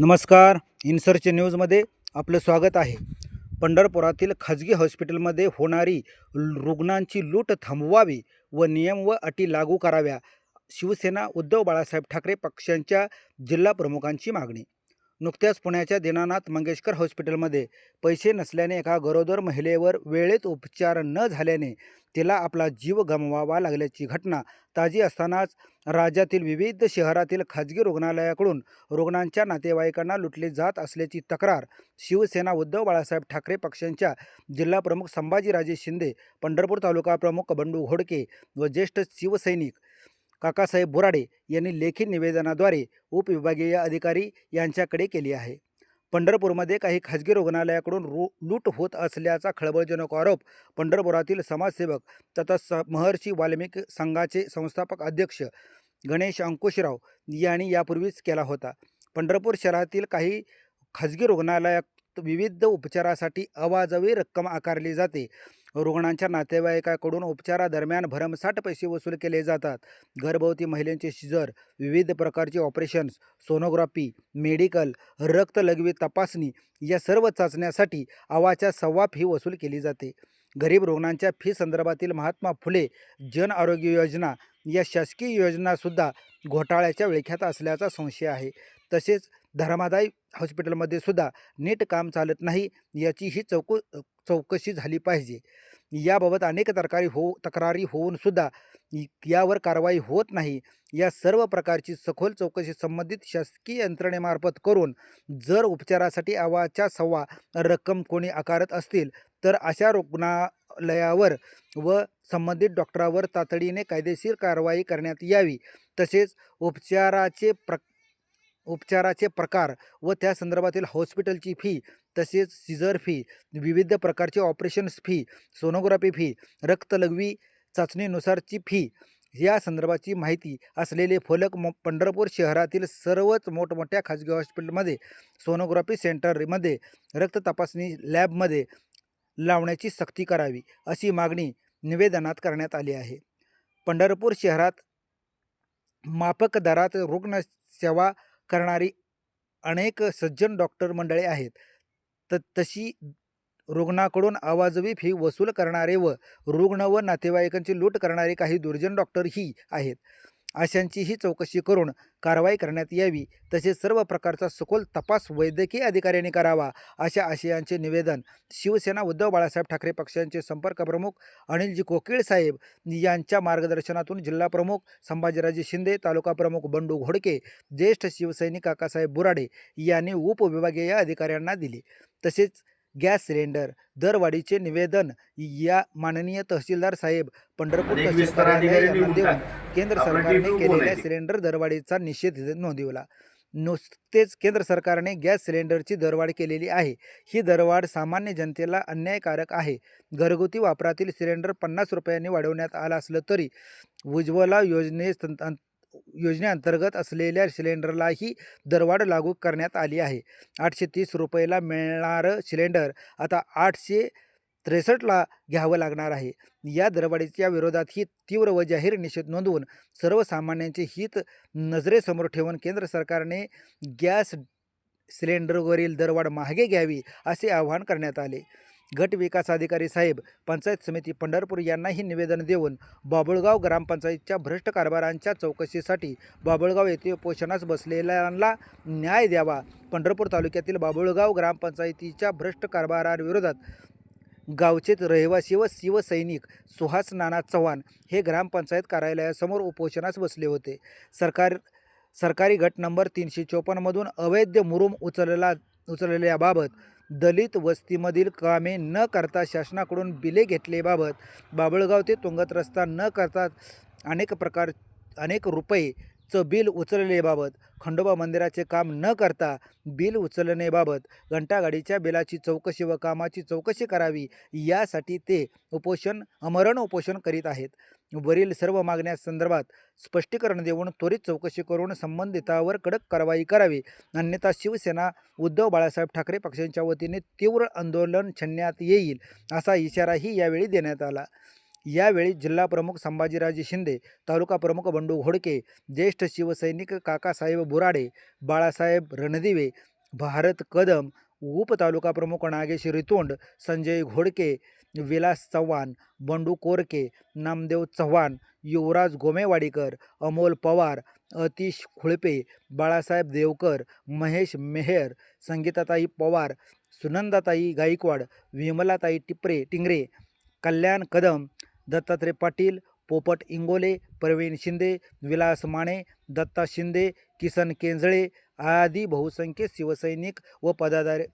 नमस्कार इन्सर्च न्यूजमध्ये आपलं स्वागत आहे. पंढरपुरातील खाजगी हॉस्पिटलमध्ये होणारी रुग्णांची लूट थांबवावी व नियम व अटी लागू कराव्या शिवसेना उद्धव बाळासाहेब ठाकरे पक्षांच्या जिल्हा प्रमुखांची मागणी. नुकत्याच पुण्याच्या दीनानाथ मंगेशकर हॉस्पिटलमध्ये पैसे नसल्याने एका गरोदर महिलेवर वेळेत उपचार न झाल्याने तिला आपला जीव गमवावा लागल्याची घटना ताजी असतानाच राज्यातील विविध शहरातील खाजगी रुग्णालयाकडून रुग्णांच्या नातेवाईकांना लुटले जात असल्याची तक्रार शिवसेना उद्धव बाळासाहेब ठाकरे पक्षांच्या जिल्हाप्रमुख संभाजीराजे शिंदे पंढरपूर तालुका प्रमुख बंडू घोडके व ज्येष्ठ शिवसैनिक काकासाहेब बोराडे यांनी लेखी निवेदनाद्वारे उपविभागीय अधिकारी यांच्याकडे केली आहे. पंढरपूरमध्ये काही खाजगी रुग्णालयाकडून रू लूट होत असल्याचा खळबळजनक आरोप पंढरपुरातील समाजसेवक तथा स महर्षी वाल्मिकी संघाचे संस्थापक अध्यक्ष गणेश अंकुशराव यांनी यापूर्वीच केला होता. पंढरपूर शहरातील काही खाजगी रुग्णालयात विविध उपचारासाठी अवाजवी रक्कम आकारली जाते. रुग्णांच्या नातेवाईकाकडून उपचारादरम्यान भरमसाठ पैसे वसूल केले जातात. गर्भवती महिलांचे शिजर विविध प्रकारचे ऑपरेशन्स सोनोग्राफी मेडिकल रक्तलघवी तपासणी या सर्व चाचण्यासाठी आवाच्या सव्वा फी वसूल केली जाते. गरीब रुग्णांच्या फी संदर्भातील महात्मा फुले जन आरोग्य योजना या शासकीय योजनासुद्धा घोटाळ्याच्या विळख्यात असल्याचा संशय आहे. तसेच धर्मादाय हॉस्पिटलमध्ये सुद्धा नीट काम चालत नाही याचीही चौक चौकशी झाली पाहिजे. याबाबत अनेक तक्रारी हो तक्रारी होऊन सुद्धा यावर कारवाई होत नाही. या सर्व प्रकारची सखोल चौकशी संबंधित शासकीय यंत्रणेमार्फत करून जर उपचारासाठी आवाच्या सव्वा रक्कम कोणी आकारत असतील तर अशा रुग्णालयावर व संबंधित डॉक्टरावर तातडीने कायदेशीर कारवाई करण्यात यावी. तसेच उपचाराचे प्र उपचाराचे प्रकार व त्या संदर्भातील हॉस्पिटलची फी तसेच सिझर फी विविध प्रकारचे ऑपरेशन्स फी सोनोग्राफी फी रक्तलघवी चाचणीनुसारची फी या संदर्भाची माहिती असलेले फलक म पंढरपूर शहरातील सर्वच मोठमोठ्या खाजगी हॉस्पिटलमध्ये सोनोग्राफी सेंटरमध्ये रक्त तपासणी लॅबमध्ये लावण्याची सक्ती करावी अशी मागणी निवेदनात करण्यात आली आहे. पंढरपूर शहरात माफक दरात रुग्णसेवा करणारी अनेक सज्जन डॉक्टर मंडळे आहेत. तर तशी रुग्णाकडून अवाजवी फी वसूल करणारे व रुग्ण व नातेवाईकांची लूट करणारे काही दुर्जन डॉक्टरही आहेत. अशांचीही चौकशी करून कारवाई करण्यात यावी. तसेच सर्व प्रकारचा सखोल तपास वैद्यकीय अधिकाऱ्यांनी करावा अशा आशयांचे निवेदन शिवसेना उद्धव बाळासाहेब ठाकरे पक्षांचे संपर्क प्रमुख अनिलजी कोकिळ साहेब यांच्या मार्गदर्शनातून जिल्हा प्रमुख संभाजीराजे शिंदे तालुका प्रमुख बंडू घोडके ज्येष्ठ शिवसैनिक काकासाहेब बुराडे यांनी उपविभागीय अधिकाऱ्यांना दिले. तसेच गॅस सिलेंडर दरवाढीचे निवेदन या माननीय तहसीलदार साहेब पंढरपूर तहसील कार्यालय यांना. देऊन केंद्र सरकारने केलेल्या. सिलेंडर दरवाढीचा निषेध नोंदवला नुसतेच केंद्र सरकारने गॅस सिलेंडरची दरवाढ केलेली आहे ही दरवाढ सामान्य जनतेला अन्यायकारक आहे घरगुती वापरातील सिलेंडर पन्नास रुपयांनी वाढवण्यात आला असलं तरी उज्ज्वला योजने योजनेअंतर्गत असलेल्या सिलेंडरलाही दरवाढ लागू करण्यात आली आहे. आठशे तीस रुपयाला मिळणारं सिलेंडर आता आठशे त्रेसष्टला घ्यावं लागणार आहे. या दरवाढीच्या विरोधात ही तीव्र व जाहीर निषेध नोंदवून सर्वसामान्यांचे हित नजरेसमोर ठेवून केंद्र सरकारने गॅस सिलेंडरवरील दरवाढ मागे घ्यावी असे आवाहन करण्यात आले. गट विकास अधिकारी साहेब पंचायत समिती पंढरपूर यांनाही निवेदन देऊन बाबुळगाव ग्रामपंचायतच्या भ्रष्ट कारभारांच्या चौकशीसाठी बाबुळगाव येथे उपोषणास बसलेल्यांना न्याय द्यावा. पंढरपूर तालुक्यातील बाबुळगाव ग्रामपंचायतीच्या भ्रष्ट कारभाराविरोधात गावचे रहिवासी व शिवसैनिक सुहास नाना चव्हाण हे ग्रामपंचायत कार्यालयासमोर उपोषणास बसले होते. सरकार सरकारी गट नंबर तीनशे चोपन्नमधून अवैध मुरुम उचलला उचलल्याबाबत दलित वस्तीमधील कामे न करता शासनाकडून बिले घेतलेबाबत बाबळगाव ते तुंगत रस्ता न करता अनेक प्रकार अनेक रुपये चं बिल उचललेबाबत खंडोबा मंदिराचे काम न करता बिल उचलणेबाबत घंटागाडीच्या बिलाची चौकशी व कामाची चौकशी करावी यासाठी ते उपोषण अमरण उपोषण करीत आहेत. वरील सर्व मागण्यासंदर्भात स्पष्टीकरण देऊन त्वरित चौकशी करून संबंधितावर कडक कारवाई करावी. अन्यथा शिवसेना उद्धव बाळासाहेब ठाकरे पक्षांच्या वतीने तीव्र आंदोलन छेडण्यात येईल असा इशाराही यावेळी देण्यात आला. यावेळी जिल्हा प्रमुख संभाजीराजे शिंदे तालुका प्रमुख बंडू घोडके ज्येष्ठ शिवसैनिक काकासाहेब बोराडे बाळासाहेब रणदिवे भारत कदम उपतालुका प्रमुख नागेश रितोंड संजय घोडके विलास चव्हाण बंडू कोरके नामदेव चव्हाण युवराज गोमेवाडीकर अमोल पवार अतिश खुळपे बाळासाहेब देवकर महेश मेहेर संगीताताई पवार सुनंदाताई गायकवाड विमलाताई टिपरे टिंगरे कल्याण कदम दत्तात्रय पाटील पोपट इंगोले प्रवीण शिंदे विलास माने दत्ता शिंदे किसन केंजळे आदी बहुसंख्य शिवसैनिक व पदाधारी